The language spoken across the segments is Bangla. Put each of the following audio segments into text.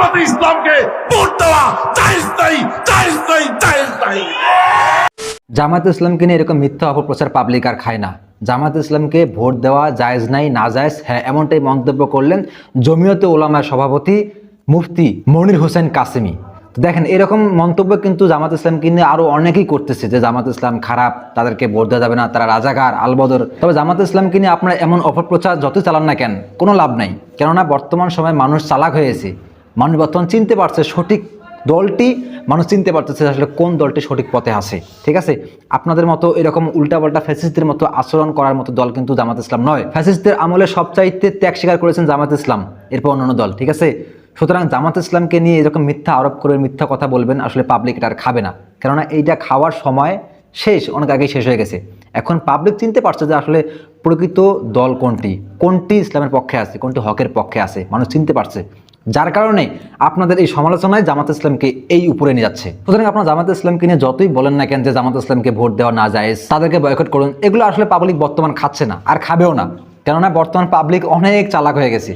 জামাতে ইসলামকে ভোট দেওয়া নাই নাই নাই। জামাত ইসলামকে নিয়ে এরকম মিথ্যা অপপ্রচার পাবলিক আর খায় না। জামাত ইসলামকে ভোট দেওয়া জায়েজ নাই, না জায়েজ হ্যাঁ এমনটাই মন্তব্য করলেন জমিয়তে ওলামার সভাপতি মুফতি মনির হোসেন কাসেমি। দেখেন, এরকম মন্তব্য কিন্তু জামাত ইসলামকে নিয়ে আরও অনেকেই করতেছে যে জামাত ইসলাম খারাপ, তাদেরকে ভোট দেওয়া যাবে না, তারা রাজাকার, আলবদর। তবে জামাত ইসলামকে নিয়ে আপনারা এমন অপপ্রচার যতই চালান না কেন, কোনো লাভ নাই। কেননা বর্তমান সময়ে মানুষ চালাক হয়েছে মানুষ বর্তমান চিনতে পারছে সঠিক দলটি, মানুষ চিনতে পারতেছে আসলে কোন দলটি সঠিক পথে আছে, ঠিক আছে? আপনাদের মতো এরকম উল্টাপাল্টা ফ্যাসিস্টদের মতো আচরণ করার মতো দল কিন্তু জামাত ইসলাম নয়। ফ্যাসিস্টদের আমলে সবচাইতে ত্যাগ স্বীকার করেছেন জামাত ইসলাম, এরপর অন্যান্য দল, ঠিক আছে? সুতরাং জামাত ইসলামকে নিয়ে এরকম মিথ্যা আরোপ করে মিথ্যা কথা বলবেন আসলে পাবলিক এটা আর খাবে না। কেননা এইটা খাওয়ার সময় শেষ, অনেক আগেই শেষ হয়ে গেছে। এখন পাবলিক চিনতে পারছে যে আসলে প্রকৃত দল কোনটি কোনটি ইসলামের পক্ষে আছে, কোনটি হকের পক্ষে আছে, মানুষ চিনতে পারছে। যার কারণে আপনাদের এই সমালোচনায় জামাত ইসলামকে এই উপরে নিয়ে যাচ্ছে। সুতরাং আপনার জামাত ইসলামকে নিয়ে যতই বলেন না কেন যে জামাত ইসলামকে ভোট দেওয়া না যায়, তাদেরকে বয়কট করুন, এগুলো আসলে পাবলিক বর্তমান খাচ্ছে না, আর খাবেও না। কেননা বর্তমান পাবলিক অনেক চালাক হয়ে গেছে।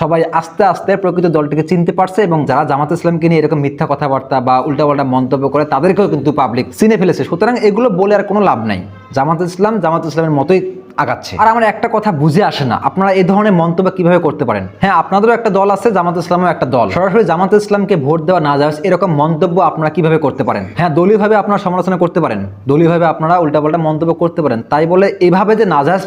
সবাই আস্তে আস্তে প্রকৃত দলটিকে চিনতে পারছে এবং যারা জামাত ইসলামকে নিয়ে এরকম মিথ্যা কথাবার্তা বা উল্টাপাল্টা মন্তব্য করে, তাদেরকেও কিন্তু পাবলিক চিনে ফেলেছে। সুতরাং এগুলো বলে আর কোনো লাভ নাই। জামাত ইসলাম জামাত ইসলামের মতোই আগাচ্ছে। আর আমার একটা কথা বুঝে আসে না। আপনারা এই ধরনের মন্তব্য কীভাবে করতে পারেন? হ্যাঁ আপনাদেরও একটা দল আছে, জামাত ইসলামও একটা দল। সরাসরি জামাত ইসলামকে ভোট দেওয়া না যাওয়া, এরকম মন্তব্য আপনারা কীভাবে করতে পারেন? হ্যাঁ দলীয়ভাবে আপনারা সমালোচনা করতে পারেন। দলীয়ভাবে আপনারা উল্টাপাল্টা মন্তব্য করতে পারেন। তাই বলে এভাবে যে নাজাজ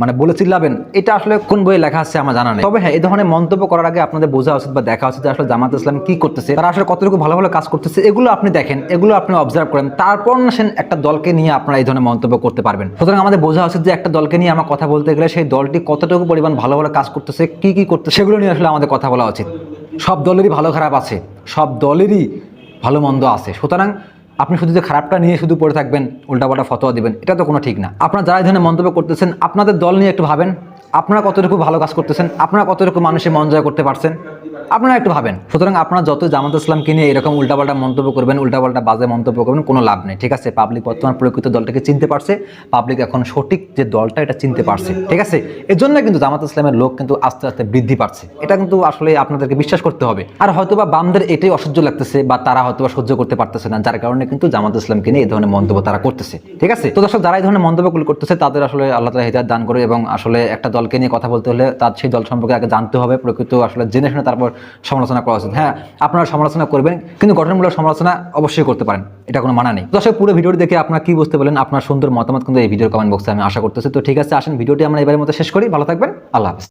মানে বলে চিল্লাবেন, এটা আসলে কোন বইয়ে লেখা আছে আমার জানা নেই। তবে হ্যাঁ এই ধরনের মন্তব্য করার আগে আপনাদের বোঝা উচিত বা দেখা উচিত আসলে জামাত ইসলাম কি করতেছে, তারা আসলে কতটুকু ভালো ভালো কাজ করতেছে, এগুলো আপনি দেখেন, এগুলো আপনি অবজার্ভ করেন, তারপর না সেন একটা দলকে নিয়ে আপনারা এই ধরনের মন্তব্য করতে পারবেন। সুতরাং আমাদের বোঝা উচিত যে একটা দলকে নিয়ে আমার কথা বলতে গেলে সেই দলটি কতটুকু পরিমাণ ভালো ভালো কাজ করতেছে, কি কি করতেছে, সেগুলো নিয়ে আসলে আমাদের কথা বলা উচিত। সব দলেরই ভালো খারাপ আছে, সব দলেরই ভালো মন্দ আছে। সুতরাং আপনি শুধু যে খারাপটা নিয়ে শুধু পড়ে থাকবেন, উল্টাপাল্টা ফতোয়া দিবেন, এটা তো কোনো ঠিক না। আপনারা যারা এই ধরনের মন্তব্য করতেছেন, আপনাদের দল নিয়ে একটু ভাবেন, আপনারা কতটুকু ভালো কাজ করতেছেন, আপনারা কতটুকু মানুষের মন জয় করতে পারছেন। আপনারা একটু ভাবেন। সুতরাং আপনারা যত জামাত ইসলামকে নিয়ে এরকম উল্টাপাল্টা মন্তব্য করবেন, উল্টাপাল্টা বাজে মন্তব্য করবেন, কোনো লাভ নেই, ঠিক আছে? পাবলিক বর্তমান প্রকৃত দলটাকে চিনতে পারছে, পাবলিক এখন সঠিক যে দলটা, এটা চিনতে পারছে, ঠিক আছে? এর জন্য কিন্তু জামাত ইসলামের লোক কিন্তু আস্তে আস্তে বৃদ্ধি পাচ্ছে। এটা কিন্তু আসলে আপনাদেরকে বিশ্বাস করতে হবে। আর হয়তোবা বামদের এটাই অসহ্য লাগতেছে বা তারা হয়তোবা সহ্য করতে পারতেছে না, যার কারণে কিন্তু জামাত ইসলামকে নিয়ে এই ধরনের মন্তব্য তারা করতেছে, ঠিক আছে? তো দর্শক, যারা এই ধরনের মন্তব্যগুলো করতেছে, তাদের আসলে আল্লাহ তালা হিদায়ত দান করে এবং আসলে একটা দলকে নিয়ে কথা বলতে হলে তার সেই দল সম্পর্কে আগে জানতে হবে, প্রকৃত আসলে জেনে শুনে তারপর সমালোচনা করা উচিত। হ্যাঁ আপনারা সমালোচনা করবেন, কিন্তু গঠনমূলক সমালোচনা অবশ্যই করতে পারেন, এটা কোনো মানা নেই। দর্শক, পুরো ভিডিওটি দেখে আপনারা কি বুঝতে পারলেন? আপনার সুন্দর মতামত কিন্তু এই ভিডিওর কমেন্ট বক্সে আমি আশা করতেছি। তো ঠিক আছে, আসেন, ভিডিওটি আমরা এবারের মতো শেষ করি। ভালো থাকবেন, আল্লাহ হাফিজ।